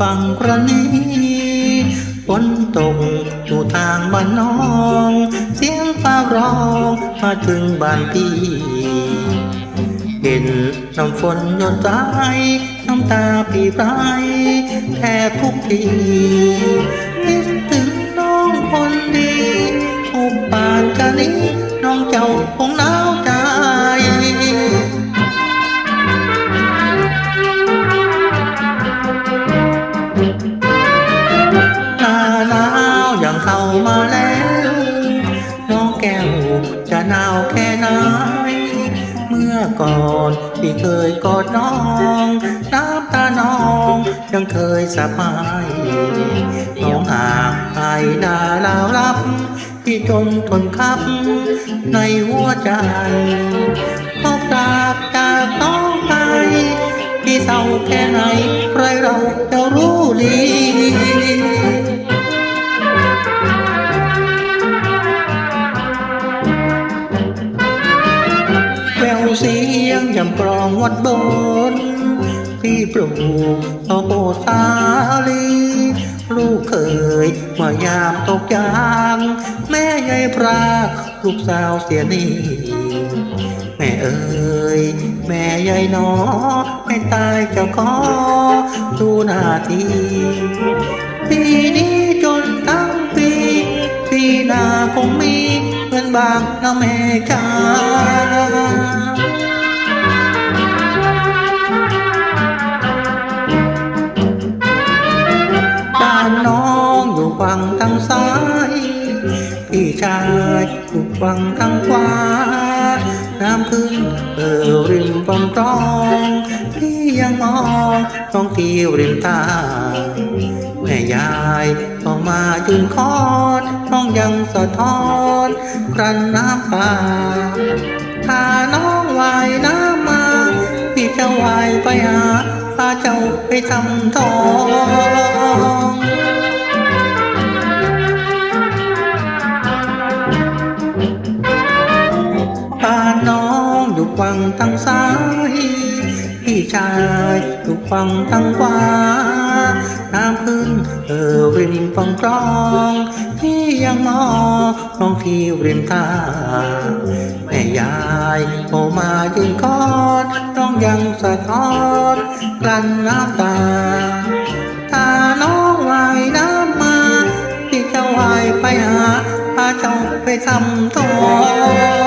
ฝั่งกระนีฝนตกอยู่ทางบ้านน้อง เสียงฟ้าร้องมาถึงบ้านพี่เห็นน้ำฝนหยดใจน้ำตาพี่ไรแทบทุกทีคิดถึงน้องคนดีอุบปานกันนี้น้องเจ้าคงหนาวใจ เข้ามาแล้ว น้องแก้วจะหนาวแค่ไหน เมื่อก่อนพี่เคยกอดน้อง น้ำตาน้องยังเคยสะพายน้องห่างไอดาลาวรับ พี่จนทนคับ ในหัวใจพบจากจากน้องไป พี่เศร้าแค่ไหนใครเราจะรู้ดี ยงยำกรองวัดบนพี่ปลูกเอาโบสาลี ลูกเคยมายามตกยาง แม่ยายพรากลูกสาวเสียนี่แม่เอ๋ยแม่ยายหนอไม่ตายจะขอดูหน้าทีปีนี้จนทั้งปี ปีหน้าคงมีเงินบางนะแม่จ้า ฝั่งทางซ้าย พี่ชายอยู่ฝั่งทางขวา น้ำขึ้นเออริมฝั่งคลอง พี่ยังมองน้องที่ริมทาแม่ยายต้องมายืนคอนน้องยังสะท้อนกรันน้ำตาถ้าน้องว่ายน้ำมา พี่จะว่ายไปหาพาเจ้าไปทำทอง ฝั่งทางซ้าย พี่ชายอยู่ฝั่งทางขวา น้ำพึ่งเออริมฝั่งคลอง พี่ยังมองน้องที่ริมทาแม่ยายโอมายืนคอนน้องยังสะท้อนกลั้นน้ำตาถ้าน้องว่ายน้ำมาพี่จะว่ายไปหาพาเจ้าไปทำทอง